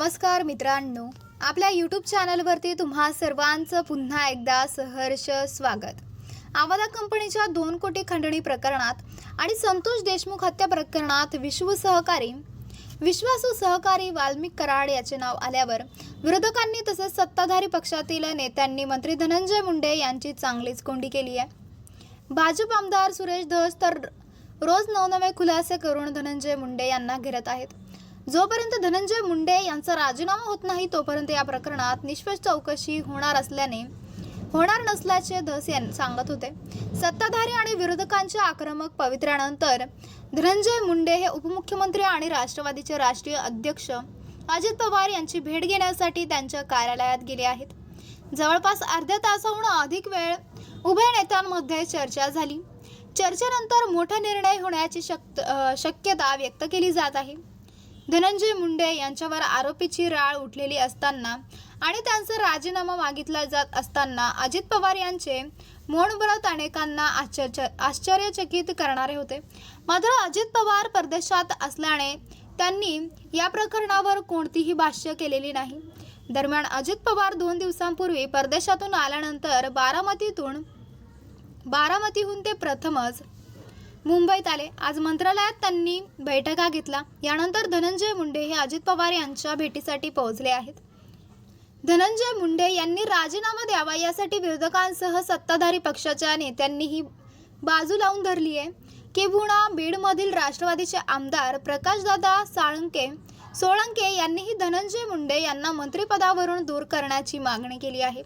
नमस्कार मित्रांनो आपल्या यूट्यूब चॅनलवरती तुम्हा सर्वांचं पुन्हा एकदा सहर्ष स्वागत. आवादा कंपनीच्या दोन कोटी खंडणी प्रकरणात आणि संतोष देशमुख हत्या प्रकरणात विश्व सहकारी विश्वासू सहकारी वाल्मिक कराड याचे नाव आल्यावर विरोधकांनी तसेच सत्ताधारी पक्षातील नेत्यांनी मंत्री धनंजय मुंडे यांची चांगलीच कोंडी केली आहे. भाजप आमदार सुरेश धस तर रोज नवनवे खुलासे करून धनंजय मुंडे यांना घेरत आहेत. जोपर्यंत धनंजय मुंडे यांचा राजीनामा होत नाही तोपर्यंत या प्रकरणात निष्पक्ष चौकशी होणार असल्याने होणार नसल्याचे धस यांनी सांगत होते. सत्ताधारी आणि विरोधकांच्या आक्रमक पवित्र्यानंतर धनंजय मुंडे हे उपमुख्यमंत्री आणि राष्ट्रवादीचे राष्ट्रीय अध्यक्ष अजित पवार यांची भेट घेण्यासाठी त्यांच्या कार्यालयात गेले आहेत. जवळपास अर्ध्या तासाहून अधिक वेळ उभय नेत्यांमध्ये चर्चा झाली. चर्चेनंतर मोठा निर्णय होण्याची शक्त शक्यता व्यक्त केली जात आहे. धनंजय मुंडे यांच्यावर आरोपीची राळ उठलेली असताना आणि त्यांचा राजीनामा मागितला जात असताना अजित पवार यांचे मौन व्रत अनेकांना आश्चर्य आश्चर्यचकित करणारे होते. मात्र अजित पवार परदेशात असल्याने त्यांनी या प्रकरणावर कोणतीही भाष्य केलेली नाही. दरम्यान अजित पवार दोन दिवसांपूर्वी परदेशातून आल्यानंतर बारामतीतून बारामतीहून ते प्रथमच मुंबईत आले. आज मंत्रालयात त्यांनी बैठका घेतला यानंतर धनंजय मुंडे हे अजित पवार यांच्या भेटीसाठी पोहोचले आहेत. धनंजय मुंडे यांनी राजीनामा द्यावा यासाठी विरोधकांसह सत्ताधारी पक्षाच्या नेत्यांनीही बाजू लावून धरली आहे. किंबहुना बीडमधील राष्ट्रवादीचे आमदार प्रकाशदादा साळंके सोळंके यांनीही धनंजय मुंडे यांना मंत्रिपदावरून दूर करण्याची मागणी केली आहे.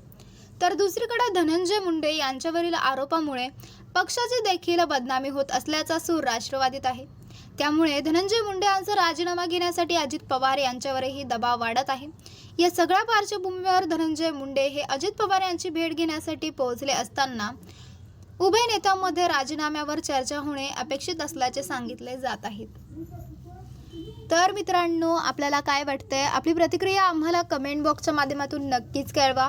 तर दुसरीकडे धनंजय मुंडे यांच्यावरील आरोपामुळे पक्षाची देखील बदनामी होत असल्याचा सूर राष्ट्रवादीत आहे. त्यामुळे धनंजय मुंडे यांचा राजीनामा घेण्यासाठी अजित पवार यांच्यावरही दबाव वाढत आहे. या सगळ्या पार्श्वभूमीवर धनंजय मुंडे हे अजित पवार यांची भेट घेण्यासाठी पोहोचले असताना उभय नेत्यांमध्ये राजीनाम्यावर चर्चा होणे अपेक्षित असल्याचे सांगितले जात आहेत तर मित्रांनो आपल्याला काय वाटतंय? आपली प्रतिक्रिया आम्हाला कमेंट बॉक्सच्या माध्यमातून नक्कीच कळवा.